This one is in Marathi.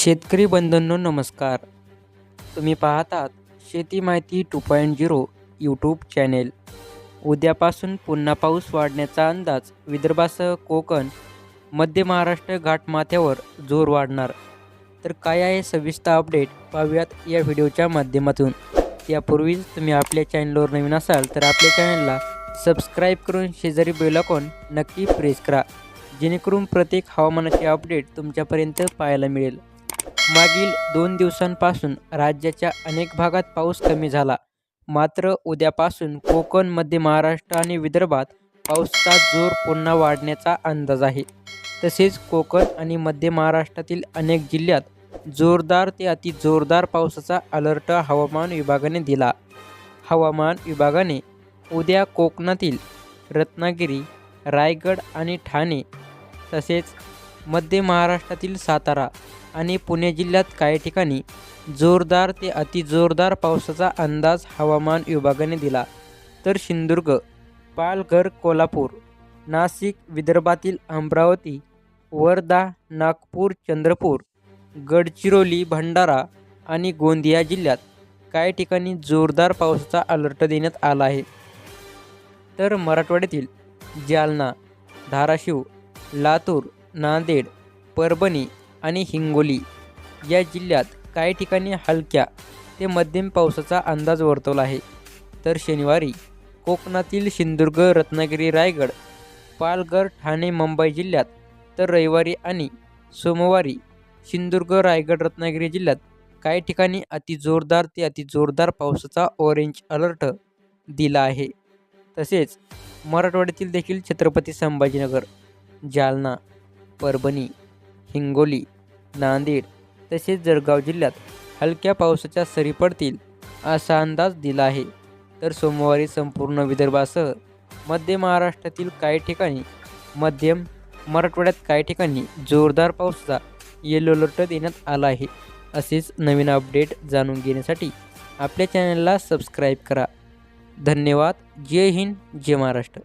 शेतकरी बंधूंनो नमस्कार. तुम्ही पाहतात शेती माहिती two point zero YouTube channel उद्यापासून पुन्हा पाऊस वाढण्याचा अंदाज विदर्भासह कोकण मध्य महाराष्ट्र घाटमाथ्यावर जोर वाढणार. तर काय आहे सविस्तर अपडेट पाहूयात या व्हिडिओच्या माध्यमातून. यापूर्वीच तुम्ही आपल्या चॅनलवर नवीन असाल तर आपल्या चॅनलला सबस्क्राईब करून शेजारी बेलाकॉन नक्की प्रेस करा. जेणेकरून प्रत्येक हवामानाचे अपडेट तुमच्यापर्यंत पाहायला मिळेल. मागील दोन दिवसांपासून राज्याच्या अनेक भागात पाऊस कमी झाला. मात्र उद्यापासून कोकण मध्य महाराष्ट्र आणि विदर्भात पावसाचा जोर पुन्हा वाढण्याचा अंदाज आहे. तसेच कोकण आणि मध्य महाराष्ट्रातील अनेक जिल्ह्यात जोरदार ते अति जोरदार पावसाचा अलर्ट हवामान विभागाने दिला. हवामान विभागाने उद्या कोकणातील रत्नागिरी रायगड आणि ठाणे तसेच मध्य महाराष्ट्रातील सातारा आणि पुणे जिल्ह्यात काही ठिकाणी जोरदार ते अतिजोरदार पावसाचा अंदाज हवामान विभागाने दिला. तर सिंधुदुर्ग पालघर कोल्हापूर नाशिक विदर्भातील अमरावती वर्धा नागपूर चंद्रपूर गडचिरोली भंडारा आणि गोंदिया जिल्ह्यात काही ठिकाणी जोरदार पावसाचा अलर्ट देण्यात आला आहे. तर मराठवाड्यातील जालना धाराशिव लातूर नांदेड परभणी आणि हिंगोली या जिल्ह्यात काही ठिकाणी हलक्या ते मध्यम पावसाचा अंदाज वर्तवला आहे. तर शनिवारी कोकणातील सिंधुदुर्ग रत्नागिरी रायगड पालघर ठाणे मुंबई जिल्ह्यात तर रविवारी आणि सोमवारी सिंधुदुर्ग रायगड रत्नागिरी जिल्ह्यात काही ठिकाणी अतिजोरदार ते अतिजोरदार पावसाचा ऑरेंज अलर्ट दिला आहे. तसेच मराठवाड्यातील देखील छत्रपती संभाजीनगर जालना परभणी हिंगोली नांदेड तसेच जळगाव जिल्ह्यात हलक्या पावसाच्या सरी पडतील असा अंदाज दिला आहे. तर सोमवारी संपूर्ण विदर्भासह मध्य महाराष्ट्रातील काही ठिकाणी मध्यम मराठवाड्यात काही ठिकाणी जोरदार पावसाचा येलो अलर्ट देण्यात आला आहे. असेच नवीन अपडेट जाणून घेण्यासाठी आपल्या चॅनलला सबस्क्राईब करा. धन्यवाद. जय हिंद जय महाराष्ट्र.